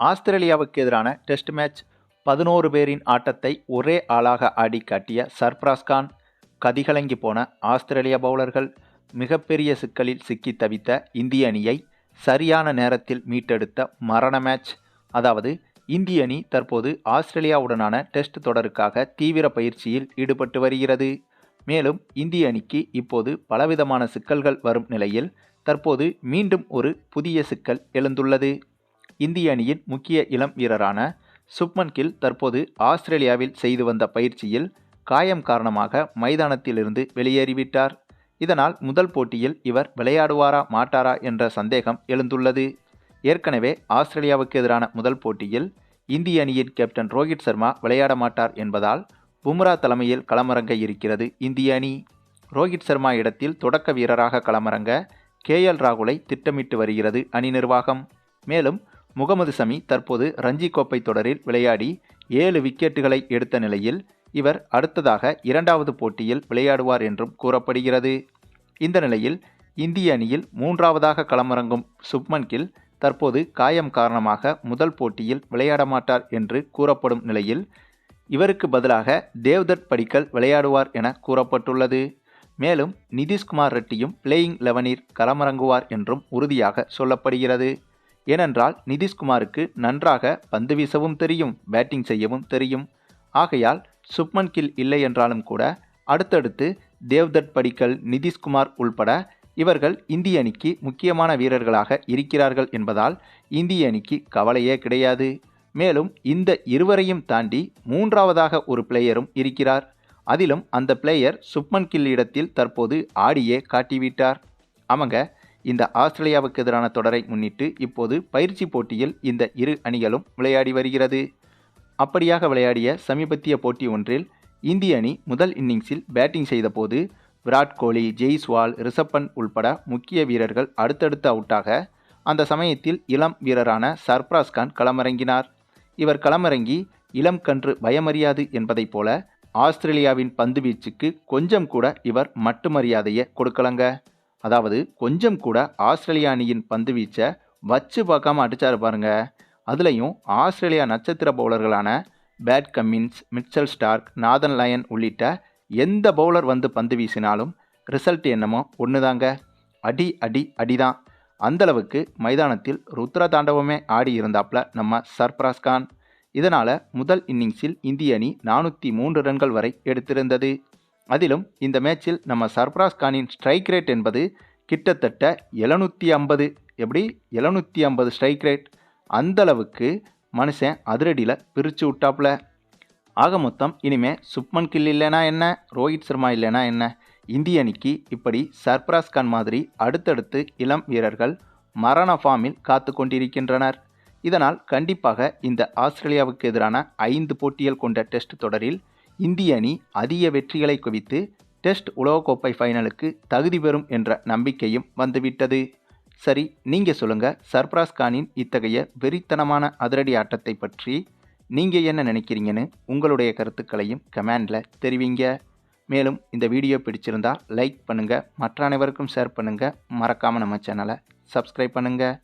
ஆஸ்திரேலியாவுக்கு எதிரான test match பதினோரு பேரின் ஆட்டத்தை ஒரே ஆளாக ஆடி காட்டிய சர்ப்ராஸ் கான் கதிகலங்கி போன ஆஸ்திரேலிய பவுலர்கள் மிகப்பெரிய சிக்கலில் சிக்கி தவித்த இந்திய அணியை சரியான நேரத்தில் மீட்டெடுத்த மரண மேட்ச். அதாவது இந்திய அணி தற்போது ஆஸ்திரேலியாவுடனான டெஸ்ட் தொடருக்காக தீவிர பயிற்சியில் ஈடுபட்டு வருகிறது. மேலும் இந்திய அணிக்கு இப்போது பலவிதமான சிக்கல்கள் வரும் நிலையில் தற்போது மீண்டும் ஒரு புதிய சிக்கல் எழுந்துள்ளது. இந்திய அணியின் முக்கிய இளம் வீரரான சுப்மன் கில் தற்போது ஆஸ்திரேலியாவில் செய்து வந்த பயிற்சியில் காயம் காரணமாக மைதானத்திலிருந்து வெளியேறிவிட்டார். இதனால் முதல் போட்டியில் இவர் விளையாடுவாரா மாட்டாரா என்ற சந்தேகம் எழுந்துள்ளது. ஏற்கனவே ஆஸ்திரேலியாவுக்கு எதிரான முதல் போட்டியில் இந்திய அணியின் கேப்டன் ரோஹித் சர்மா விளையாட மாட்டார் என்பதால் பும்ரா தலைமையில் களமிறங்க இருக்கிறது இந்திய அணி. ரோஹித் சர்மா இடத்தில் தொடக்க வீரராக களமிறங்க கே எல் ராகுலை திட்டமிட்டு வருகிறது அணி நிர்வாகம். மேலும் முகமது சமி தற்போது ரஞ்சி கோப்பை தொடரில் விளையாடி ஏழு விக்கெட்டுகளை எடுத்த நிலையில் இவர் அடுத்ததாக இரண்டாவது போட்டியில் விளையாடுவார் என்றும் கூறப்படுகிறது. இந்த நிலையில் இந்திய அணியில் மூன்றாவதாக களமிறங்கும் சுப்மன் கில் தற்போது காயம் காரணமாக முதல் போட்டியில் விளையாட மாட்டார் என்று கூறப்படும் நிலையில் இவருக்கு பதிலாக தேவ்தட் படிக்கல் விளையாடுவார் என கூறப்பட்டுள்ளது. மேலும் நிதிஷ்குமார் ரெட்டியும் பிளேயிங் லெவனில் களமிறங்குவார் என்றும் உறுதியாக சொல்லப்படுகிறது. ஏனென்றால் நிதிஷ்குமாருக்கு நன்றாக பந்து வீசவும் தெரியும் பேட்டிங் செய்யவும் தெரியும். ஆகையால் சுப்மன் கில் இல்லை என்றாலும் கூட அடுத்தடுத்து தேவ்தட் படிக்கல் நிதிஷ்குமார் உள்பட இவர்கள் இந்திய அணிக்கு முக்கியமான வீரர்களாக இருக்கிறார்கள் என்பதால் இந்திய அணிக்கு கவலையே கிடையாது. மேலும் இந்த இருவரையும் தாண்டி மூன்றாவதாக ஒரு பிளேயரும் இருக்கிறார். அதிலும் அந்த பிளேயர் சுப்மன் கில் இடத்தில் தற்போது ஆடியே காட்டிவிட்டார். அவங்க இந்த ஆஸ்திரேலியாவுக்கு எதிரான தொடரை முன்னிட்டு இப்போது பயிற்சி போட்டியில் இந்த இரு அணிகளும் விளையாடி வருகிறது. அப்படியாக விளையாடிய சமீபத்திய போட்டி ஒன்றில் இந்திய அணி முதல் இன்னிங்ஸில் பேட்டிங் செய்தபோது விராட் கோலி ஜெய்ஸ்வால் ரிஷப்பன் உள்பட முக்கிய வீரர்கள் அடுத்தடுத்து அவுட்டாக அந்த சமயத்தில் இளம் வீரரான சர்ப்ராஸ் கான் களமிறங்கினார். இவர் களமிறங்கி இளம் கன்று பயமறியாது என்பதைப் போல ஆஸ்திரேலியாவின் பந்து வீச்சுக்கு கொஞ்சம் கூட இவர் மட்டு மரியாதையை கொடுக்கலங்க. அதாவது கொஞ்சம் கூட ஆஸ்திரேலியா அணியின் பந்து வீச்சை வச்சு பார்க்காம அடித்தார் பாருங்க. அதுலேயும் ஆஸ்திரேலியா நட்சத்திர பவுலர்களான Pat Cummins Mitchell Starc Nathan Lyon உள்ளிட்ட எந்த பவுலர் வந்து பந்து வீசினாலும் ரிசல்ட் என்னமோ ஒன்று தாங்க அடி அடி அடிதான். அந்தளவுக்கு மைதானத்தில் ருத்ர தாண்டவமே ஆடி இருந்தாப்புல நம்ம சர்ப்ராஸ் கான். இதனால் முதல் இன்னிங்ஸில் இந்திய அணி நானூற்றி மூன்று ரன்கள் வரை எடுத்திருந்தது. அதிலும் இந்த மேட்சில் நம்ம சர்ப்ராஸ் கானின் ஸ்ட்ரைக் ரேட் என்பது கிட்டத்தட்ட எழுநூற்றி ஐம்பது. எப்படி? எழுநூற்றி ஐம்பது ஸ்ட்ரைக் ரேட். அந்தளவுக்கு மனுஷன் அதிரடியில் பிரித்து விட்டாப்புல. ஆக மொத்தம் இனிமேல் சுப்மன் கில் இல்லைனா என்ன? ரோஹித் சர்மா இல்லைனா என்ன? இந்திய அணிக்கு இப்படி சர்ப்ராஸ் கான் மாதிரி அடுத்தடுத்து இளம் வீரர்கள் மரண ஃபார்மில் காத்து கொண்டிருக்கின்றனர். இதனால் கண்டிப்பாக இந்த ஆஸ்திரேலியாவுக்கு எதிரான ஐந்து போட்டிகள் கொண்ட டெஸ்ட் தொடரில் இந்திய அணி அதிக வெற்றிகளை குவித்து டெஸ்ட் உலகக்கோப்பை ஃபைனலுக்கு தகுதி பெறும் என்ற நம்பிக்கையும் வந்துவிட்டது. சரி நீங்கள் சொல்லுங்கள் சர்ப்ராஸ் கானின் இத்தகைய வெறித்தனமான அதிரடி ஆட்டத்தை பற்றி நீங்கள் என்ன நினைக்கிறீங்கன்னு உங்களுடைய கருத்துக்களையும் கமெண்டில் தெரிவிங்க. மேலும் இந்த வீடியோ பிடிச்சிருந்தா லைக் பண்ணுங்கள் மற்ற அனைவருக்கும் ஷேர் பண்ணுங்கள் மறக்காமல் நம்ம சேனலை சப்ஸ்கிரைப் பண்ணுங்கள்